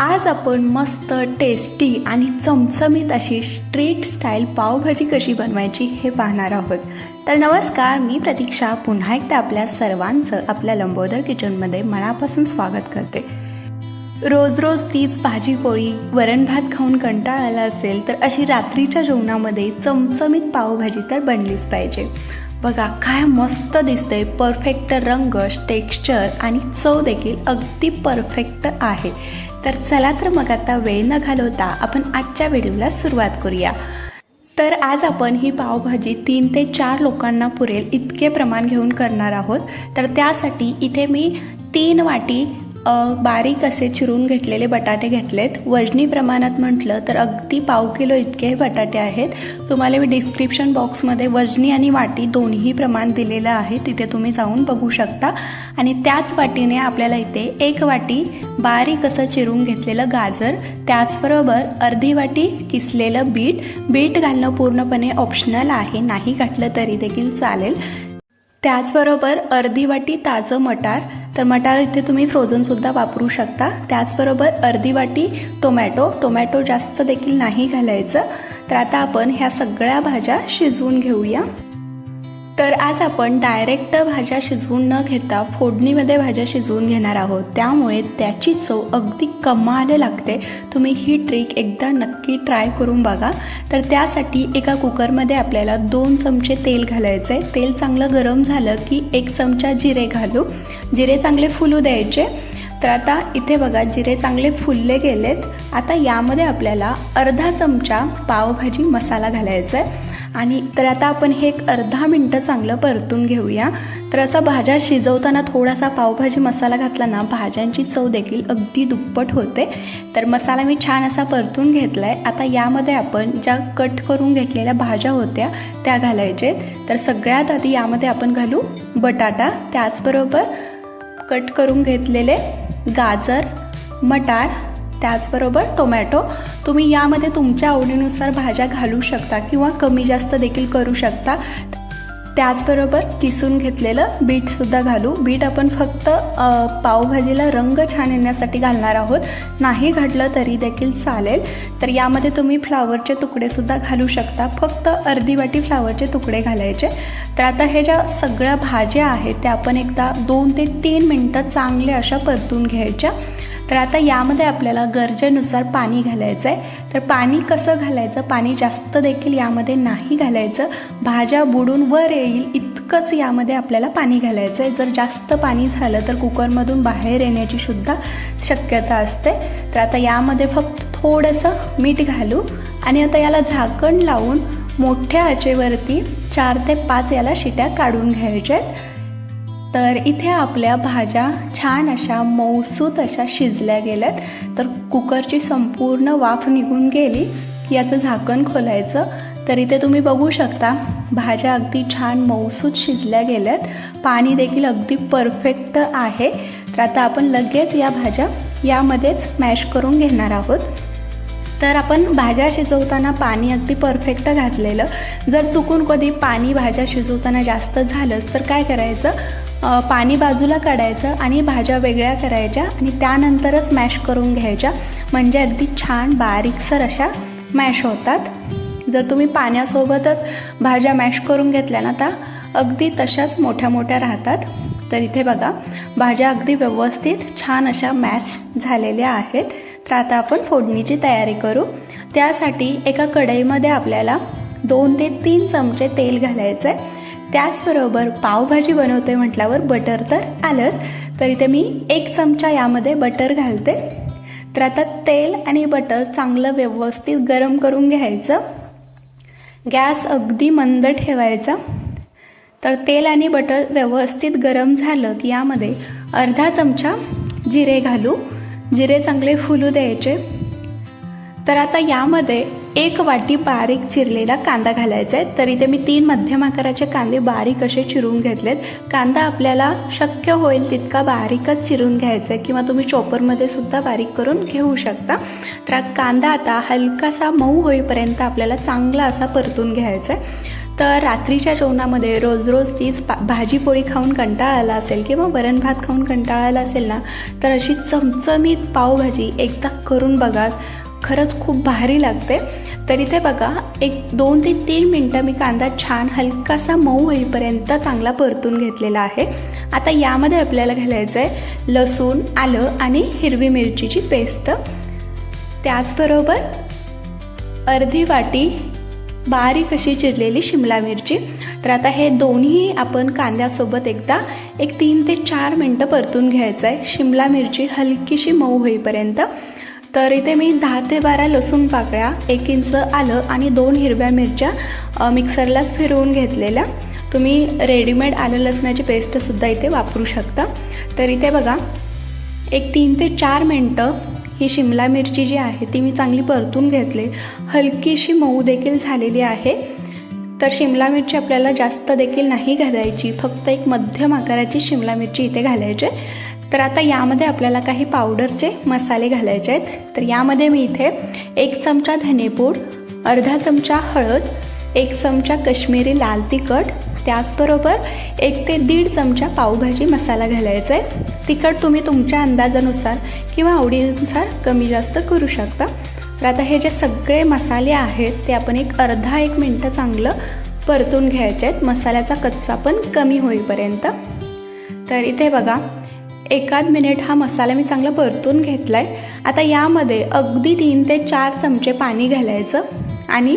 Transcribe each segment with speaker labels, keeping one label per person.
Speaker 1: आज आपण मस्त टेस्टी आणि चमचमीत अशी स्ट्रीट स्टाईल पावभाजी कशी बनवायची हे पाहणार आहोत. तर नमस्कार मी प्रतीक्षा. पुन्हा एकदा आपल्या सर्वांचं आपल्या लंबोदर किचनमध्ये मनापासून स्वागत करते. रोज रोज तीच भाजी पोळी वरण भात खाऊन कंटाळ आला असेल तर अशी रात्रीच्या जेवणामध्ये चमचमीत पावभाजी तर बनलीच पाहिजे. बघा काय मस्त दिसतंय. परफेक्ट रंग टेक्स्चर आणि चव देखील अगदी परफेक्ट आहे. तर चला तर मग आता वेळ न घालवता आपण आजच्या व्हिडिओला सुरुवात करूया. तर आज आपण ही पावभाजी तीन ते चार लोकांना पुरेल इतके प्रमाण घेऊन करणार आहोत. तर त्यासाठी इथे मी तीन वाटी बारीक असे चिरून घेतलेले बटाटे घेतलेत. वजनी प्रमाणात म्हटलं तर अगदी पाव किलो इतके हे बटाटे आहेत. तुम्हाला मी डिस्क्रिप्शन बॉक्समध्ये वजनी आणि वाटी दोन्ही प्रमाण दिलेलं आहे. तिथे तुम्ही जाऊन बघू शकता. आणि त्याच वाटीने आपल्याला इथे एक वाटी बारीक असं चिरून घेतलेलं गाजर त्याचबरोबर अर्धी वाटी किसलेलं बीट. बीट घालणं पूर्णपणे ऑप्शनल आहे. नाही घातलं तरी देखील चालेल. त्याचबरोबर अर्धी वाटी ताजं मटार. तर मटार इथे तुम्ही फ्रोझनसुद्धा वापरू शकता. त्याचबरोबर अर्धी वाटी टोमॅटो टोमॅटो जास्त देखील नाही घालायचं. तर आता आपण ह्या सगळ्या भाज्या शिजवून घेऊया. तर आज आपण डायरेक्ट भाज्या शिजवून न घेता फोडणीमध्ये भाज्या शिजवून घेणार आहोत. त्यामुळे त्याची चव अगदी कमाल लागते. तुम्ही ही ट्रिक एकदा नक्की ट्राय करून बघा. तर त्यासाठी एका कुकरमध्ये आपल्याला दोन चमचे तेल घालायचं आहे तेल चांगलं गरम झालं की एक चमचा जिरे घालू. जिरे चांगले फुलू द्यायचे. तर आता इथे बघा जिरे चांगले फुलले गेलेत. आता यामध्ये आपल्याला अर्धा चमचा पावभाजी मसाला घालायचा आहे आणि तर आता आपण हे एक अर्धा मिनटं चांगलं परतून घेऊया. तर असा भाज्या शिजवताना थोडासा पावभाजी मसाला घातला ना भाज्यांची चव देखील अगदी दुप्पट होते. तर मसाला मी छान असा परतून घेतला आहे आता यामध्ये आपण ज्या कट करून घेतलेल्या भाज्या होत्या त्या घालायचे. तर सगळ्यात आधी यामध्ये आपण घालू बटाटा त्याचबरोबर कट करून घेतलेले गाजर मटार त्याचबरोबर टोमॅटो. तुम्ही यामध्ये तुमच्या आवडीनुसार भाज्या घालू शकता किंवा कमी जास्त देखील करू शकता. त्याचबरोबर किसून घेतलेलं बीटसुद्धा घालू. बीट आपण फक्त पावभाजीला रंग छान येण्यासाठी घालणार आहोत. नाही घातलं तरी देखील चालेल. तर यामध्ये तुम्ही फ्लावरचे तुकडेसुद्धा घालू शकता. फक्त अर्धी वाटी फ्लावरचे तुकडे घालायचे. तर आता हे ज्या सगळ्या भाज्या आहेत त्या आपण एकदा दोन ते तीन मिनटं चांगले अशा परतून घ्यायच्या. तर आता यामध्ये आपल्याला गरजेनुसार पाणी घालायचं आहे तर पाणी कसं घालायचं? पाणी जास्त देखील यामध्ये नाही घालायचं. भाज्या बुडून वर येईल इतकंच यामध्ये आपल्याला पाणी घालायचं आहे जर जास्त पाणी झालं तर कुकरमधून बाहेर येण्याची सुद्धा शक्यता असते. तर आता यामध्ये फक्त थोडंसं मीठ घालू आणि आता याला झाकण लावून मोठ्या आचेवरती चार ते पाच याला शिट्या काढून घ्यायच्या आहेत. तर इथे आपल्या भाज्या छान अशा मऊसूत अशा शिजल्या गेल्यात. तर कुकरची संपूर्ण वाफ निघून गेली. की याचं झाकण खोलायचं. तर इथे तुम्ही बघू शकता भाज्या अगदी छान मऊसूत शिजल्या गेल्यात. पाणी देखील अगदी परफेक्ट आहे. तर आता आपण लगेच या भाज्या यामध्येच मॅश करून घेणार आहोत. तर आपण भाज्या शिजवताना पाणी अगदी परफेक्ट घातलेलं. जर चुकून कधी पाणी भाज्या शिजवताना जास्त झालंच तर काय करायचं? पाणी बाजूला काढायचं आणि भाज्या वेगळ्या करायच्या आणि त्यानंतरच मॅश करून घ्यायच्या. म्हणजे अगदी छान बारीकसर अशा मॅश होतात. जर तुम्ही पाण्यासोबतच भाज्या मॅश करून घेतल्या ना तर अगदी तशाच मोठ्या मोठ्या राहतात. तर इथे बघा भाज्या अगदी व्यवस्थित छान अशा मॅश झालेल्या आहेत. तर आता आपण फोडणीची तयारी करू. त्यासाठी एका कढईमध्ये आपल्याला दोन ते तीन चमचे तेल घालायचं आहे त्याचबरोबर पावभाजी बनवते म्हटल्यावर बटर तर आलंच. तर इथे मी एक चमचा यामध्ये बटर घालते. तर आता तेल आणि बटर चांगलं व्यवस्थित गरम करून घ्यायचं. गॅस अगदी मंद ठेवायचा. तर तेल आणि बटर व्यवस्थित गरम झालं की यामध्ये अर्धा चमचा जिरे घालू. जिरे चांगले फुलू द्यायचे. तर आता यामध्ये एक वाटी बारीक चिरलेला कांदा घालायचा आहे. तर इथे मी तीन मध्यम आकाराचे कांदे बारीक असे चिरून घेतलेत. कांदा आपल्याला शक्य होईल तितका बारीकच चिरून घ्यायचा आहे किंवा तुम्ही चॉपरमध्ये सुद्धा बारीक करून घेऊ शकता. तर कांदा आता हलकासा मऊ होईपर्यंत आपल्याला चांगला असा परतून घ्यायचा आहे. तर रात्रीच्या जेवणामध्ये रोज रोज तीच पा भाजी पोळी खाऊन कंटाळा आला असेल किंवा वरण भात खाऊन कंटाळा आला असेल ना तर अशी चमचमीत पावभाजी एकदा करून बघा. खरंच खूप भारी लागते. तर इथे बघा एक दोन ते तीन मिनटं मी कांदा छान हलकासा मऊ होईपर्यंत चांगला परतून घेतलेला आहे. आता यामध्ये आपल्याला घालायचं आहे लसूण आलं आणि हिरवी मिरचीची पेस्ट. त्याचबरोबर अर्धी वाटी बारीक अशी चिरलेली शिमला मिरची. तर आता हे दोन्ही आपण कांद्यासोबत एकदा एक तीन ते चार मिनटं परतून घ्यायचं आहे शिमला मिरची हलकीशी मऊ होईपर्यंत. तर इथे मी दहा ते बारा लसूण पाकळ्या एक इंच आलं आणि दोन हिरव्या मिरच्या मिक्सरलाच फिरवून घेतलेल्या. तुम्ही रेडीमेड आलं लसणाची पेस्टसुद्धा इथे वापरू शकता. तर इथे बघा एक तीन ते चार मिनटं ही शिमला मिरची जी आहे ती मी चांगली परतून घेतली. हलकीशी मऊ देखील झालेली आहे. तर शिमला मिरची आपल्याला जास्त देखील नाही घालायची फक्त एक मध्यम आकाराची शिमला मिरची इथे घालायची. आहे. तर आता यामध्ये आपल्याला काही पावडरचे मसाले घालायचे आहेत. तर यामध्ये मी इथे एक चमचा धनेपूड अर्धा चमचा हळद एक चमचा कश्मीरी लाल तिखट त्याचबरोबर एक ते दीड चमचा पावभाजी मसाला घालायचा आहे. तिखट तुम्ही तुमच्या अंदाजानुसार किंवा आवडीनुसार कमी जास्त करू शकता. तर आता हे जे सगळे मसाले आहेत ते आपण एक अर्धा एक मिनटं चांगलं परतून घ्यायचे आहेत. मसाल्याचा कच्चा पण कमी होईपर्यंत. तर इथे बघा एकाद मिनिट हा मसाला मी चांगला परतून घेतला आहे आता यामध्ये अगदी तीन ते चार चमचे पाणी घालायचं आणि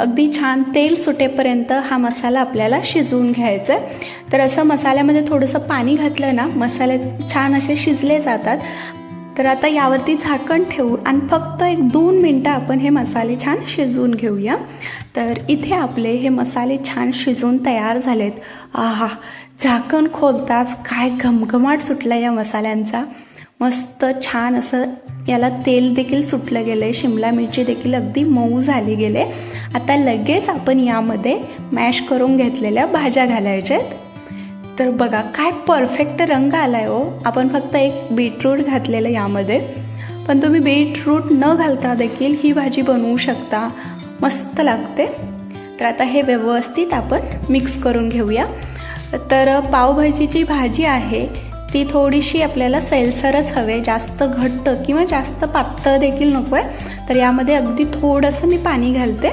Speaker 1: अगदी छान तेल सुटेपर्यंत हा मसाला आपल्याला शिजवून घ्यायचा आहे तर असं मसाल्यामध्ये थोडंसं पाणी घातलं ना मसाले छान असे शिजले जातात. तर आता यावरती झाकण ठेवू आणि फक्त एक दोन मिनटं आपण हे मसाले छान शिजवून घेऊया. तर इथे आपले हे मसाले छान शिजवून तयार झालेत. आहा झाकण खोलताच काय घमघमाट सुटला या मसाल्यांचा? मस्त छान असं याला तेल देखील सुटलं गेलं आहे शिमला मिरची देखील अगदी मऊ झाली गेले. आता लगेच आपण यामध्ये मॅश करून घेतलेल्या भाज्या घालायच्या आहेत तर बघा काय परफेक्ट रंग आलाय हो. आपण फक्त एक बीटरूट घातलेलं यामध्ये. पण तुम्ही बीटरूट न घालता देखील ही भाजी बनवू शकता. मस्त लागते. तर आता हे व्यवस्थित आपण मिक्स करून घेऊया. तर पावभाजीची भाजी आहे ती थोडीशी आपल्याला सैलसरच हवे. जास्त घट्ट किंवा जास्त पातळ देखील नको आहे. तर यामध्ये अगदी थोडंसं मी पाणी घालते.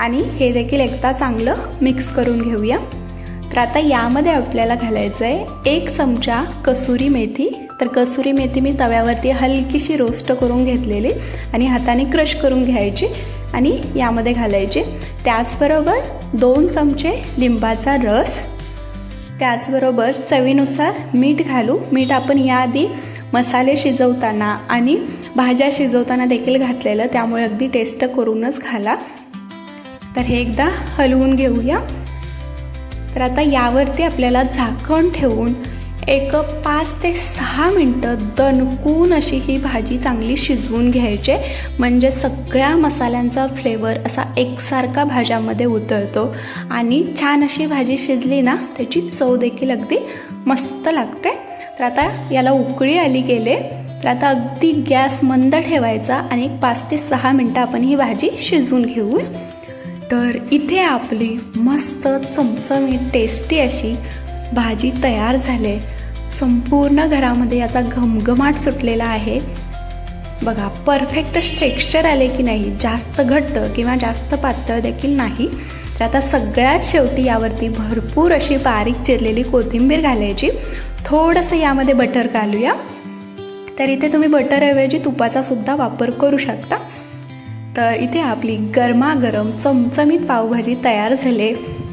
Speaker 1: आणि हे देखील एकदा चांगलं मिक्स करून घेऊया. तर आता यामध्ये आपल्याला घालायचं आहे एक चमचा कसुरी मेथी. तर कसुरी मेथी मी तव्यावरती हलकीशी रोस्ट करून घेतलेली आणि हाताने क्रश करून घ्यायची आणि यामध्ये घालायची. त्याचबरोबर दोन चमचे लिंबाचा रस. त्याचबरोबर चवीनुसार मीठ घालू. मीठ आपण याआधी मसाले शिजवताना आणि भाज्या शिजवताना देखील घातलेलं त्यामुळे अगदी टेस्ट करूनच घाला. तर हे एकदा हलवून घेऊया. तर आता यावरती आपल्याला झाकण ठेवून एक पाच ते सहा मिनटं दणकून अशी ही भाजी चांगली शिजवून घ्यायची. म्हणजे सगळ्या मसाल्यांचा फ्लेवर असा एकसारखा भाज्यामध्ये उतरतो. आणि छान अशी भाजी शिजली ना त्याची चव देखील अगदी मस्त लागते. तर आता याला उकळी आली गेले. तर आता अगदी गॅस मंद ठेवायचा आणि एक पाच ते सहा मिनटं आपण ही भाजी शिजवून घेऊ तर इथे आपली मस्त चमचमीत टेस्टी अशी भाजी तयार झाली. संपूर्ण घरामध्ये याचा घमघमाट सुटलेला आहे. बघा परफेक्ट टेक्स्चर आले की नाही जास्त घट्ट किंवा जास्त पातळ देखील नाही. तर आता सगळ्यात शेवटी यावरती भरपूर अशी बारीक चिरलेली कोथिंबीर घालायची. थोडंसं यामध्ये बटर घालूया. तर इथे तुम्ही बटरऐवजी तुपाचा सुद्धा वापर करू शकता. तर इथे आपली गरमागरम चमचमीत पावभाजी तयार झाले.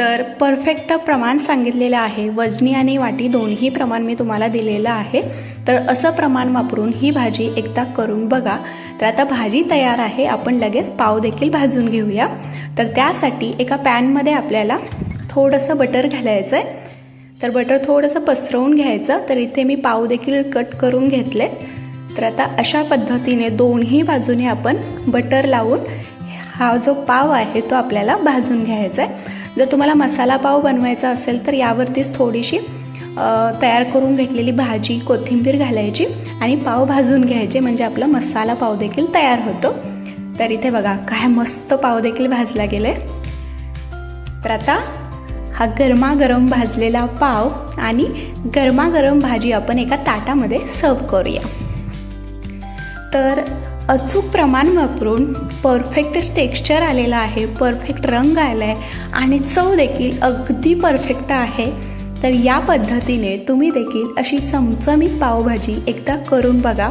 Speaker 1: तर परफेक्ट प्रमाण सांगितलेलं आहे. वजनी आणि वाटी दोन्ही प्रमाण मी तुम्हाला दिलेलं आहे. तर असं प्रमाण वापरून ही भाजी एकदा करून बघा. तर आता भाजी तयार आहे. आपण लगेच पाव देखील भाजून घेऊया. तर त्यासाठी एका पॅनमध्ये आपल्याला थोडंसं बटर घालायचं आहे तर बटर थोडंसं पसरवून घ्यायचं. तर इथे मी पाव देखील कट करून घेतले. तर आता अशा पद्धतीने दोन्ही बाजूने आपण बटर लावून हा जो पाव आहे तो आपल्याला भाजून घ्यायचा आहे जर तुम्हाला मसाला पाव बनवायचा असेल तर यावरतीच थोडीशी तयार करून घेतलेली भाजी कोथिंबीर घालायची आणि पाव भाजून घ्यायचे म्हणजे आपला मसाला पाव देखील तयार होतो. तर इथे बघा काय मस्त पाव देखील भाजला गेलाय. तर आता हा गरमागरम भाजलेला पाव आणि गरमागरम भाजी आपण एका ताटामध्ये सर्व करूया. तर अचूक प्रमाण वापरून परफेक्ट टेक्स्चर आलेलं आहे परफेक्ट रंग आला आहे आणि चव देखील अगदी परफेक्ट आहे. तर या पद्धतीने तुम्ही देखील अशी चमचमीत पावभाजी एकदा करून बघा.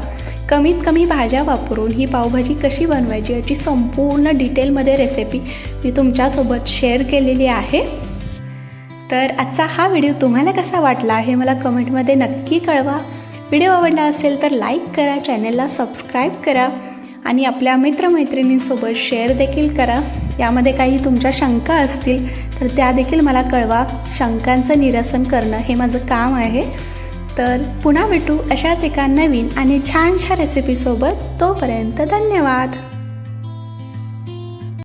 Speaker 1: कमीत कमी भाज्या वापरून ही पावभाजी कशी बनवायची याची संपूर्ण डिटेलमध्ये रेसिपी मी तुमच्यासोबत शेअर केलेली आहे. तर आजचा हा व्हिडिओ तुम्हाला कसा वाटला हे मला कमेंटमध्ये नक्की कळवा. व्हिडिओ आवडला असेल तर लाईक करा चॅनलला सबस्क्राईब करा आणि आपल्या मित्रमैत्रिणींसोबत शेअर देखील करा. यामध्ये काही तुमच्या शंका असतील तर त्या देखील मला कळवा. शंकांचं निरसन करणं हे माझं काम आहे. तर पुन्हा भेटू अशाच एका नवीन आणि छानशा रेसिपीसोबत तोपर्यंत धन्यवाद.